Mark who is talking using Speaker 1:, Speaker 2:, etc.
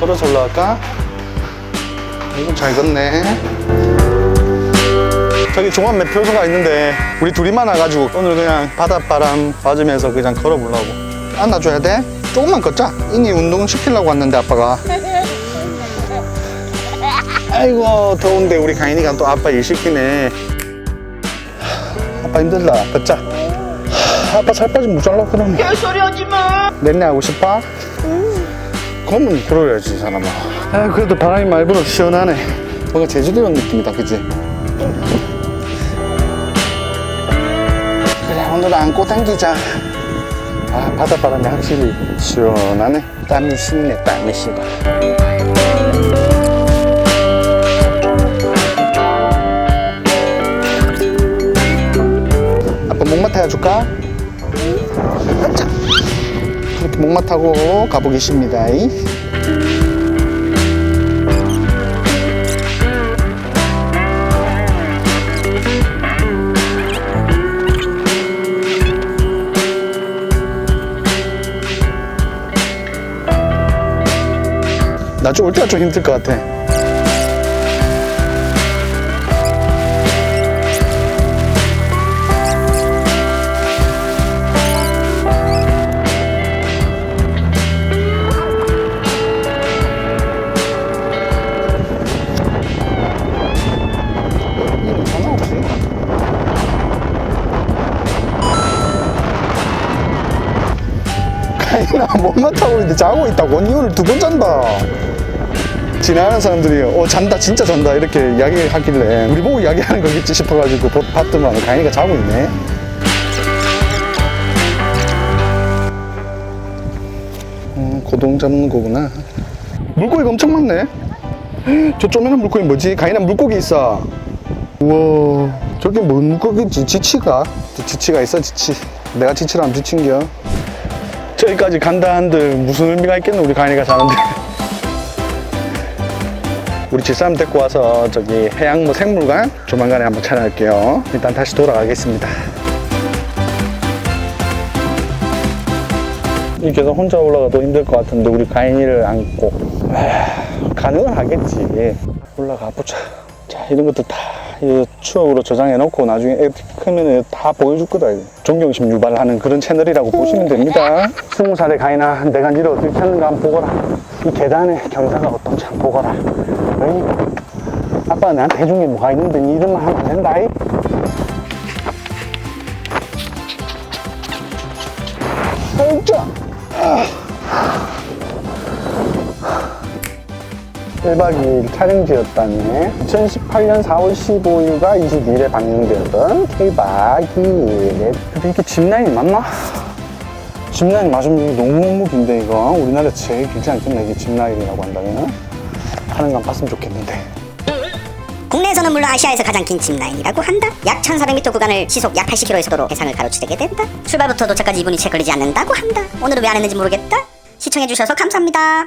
Speaker 1: 걸어서 올라갈까? 이건 잘 걷네. 저기 종합 매표소가 있는데 우리 둘이만 와가지고 오늘 그냥 바닷바람 맞으면서 그냥 걸어보려고. 안아줘야 돼? 조금만 걷자. 이니 운동 시키려고 왔는데 아빠가. 아이고 더운데 우리 가인이가 또 아빠 일 시키네. 아빠 힘들다. 걷자. 아빠 살 빠지면 모자라 그러면.
Speaker 2: 개소리 하지 마.
Speaker 1: 냈네 하고 싶어? 응. 그러면 그러야지 사람아. 아 그래도 바람이 많이 불어 시원하네. 뭔가 제주도 온 느낌이다, 그지? 그래 오늘 안고 당기자. 아 바닷바람이 확실히 시원하네. 땀이 식네, 땀이 식어. 아빠 목마타 해줄까? 가자. 이렇게 목마 타고 가보겠습니다. 나중 올 때가 좀 힘들 것 같아. 가인아 몸만 타고 있는데 자고 있다고? 언니 오늘 두 번 잔다. 지나가는 사람들이 어 잔다 진짜 잔다 이렇게 이야기하길래 우리 보고 이야기하는 거겠지 싶어가지고 보- 봤더만 가인이가 자고 있네. 음, 고동 잡는 거구나. 물고기가 엄청 많네. 저 쪼매는 물고기 뭐지? 가인아 물고기 있어. 우와 저게 뭔 물고기지? 지치가? 지치가 있어 지치. 내가 지치라면 지친겨 저기까지 간다 한들 무슨 의미가 있겠노? 우리 가인이가 자는데. 우리 집사람 데리고 와서 저기 해양모 생물관 조만간에 한번 촬영할게요. 일단 다시 돌아가겠습니다. 이 계속 혼자 올라가도 힘들 것 같은데 우리 가인이를 안고. 에휴, 가능은 하겠지. 올라가 보자 자 이런 것도 다이 추억으로 저장해 놓고 나중에 애 크면은 다 보여줄 거다. 존경심 유발하는 그런 채널이라고 보시면 됩니다 스무 살의 가인아 내가 니를 어떻게 찾는가 한번 보거라 이 계단의 경사가 어떤지 한번 보거라 어이? 아빠가 나한테 해준 게 뭐가 있는데 니 이름만 하면 안 된다 이? 진짜 1박 2일 촬영지였다네 2018년 4월 15일과 22일에 방영되었던 K박 2일 근데 이게 짚라인이 맞나? 짚라인 맞으면 이거 너무 긴데 이거 우리나라 제일 않겠나 이게 짚라인이라고 한다면 하는 건 봤으면 좋겠는데
Speaker 3: 국내에서는 물론 아시아에서 가장 긴 짚라인이라고 한다. 약 1400m 구간을 시속 약 80km의 속도로 해상을 가로치르게 된다. 출발부터 도착까지 2분이 채 걸리지 않는다고 한다. 오늘은 왜 안 했는지 모르겠다. 시청해주셔서 감사합니다.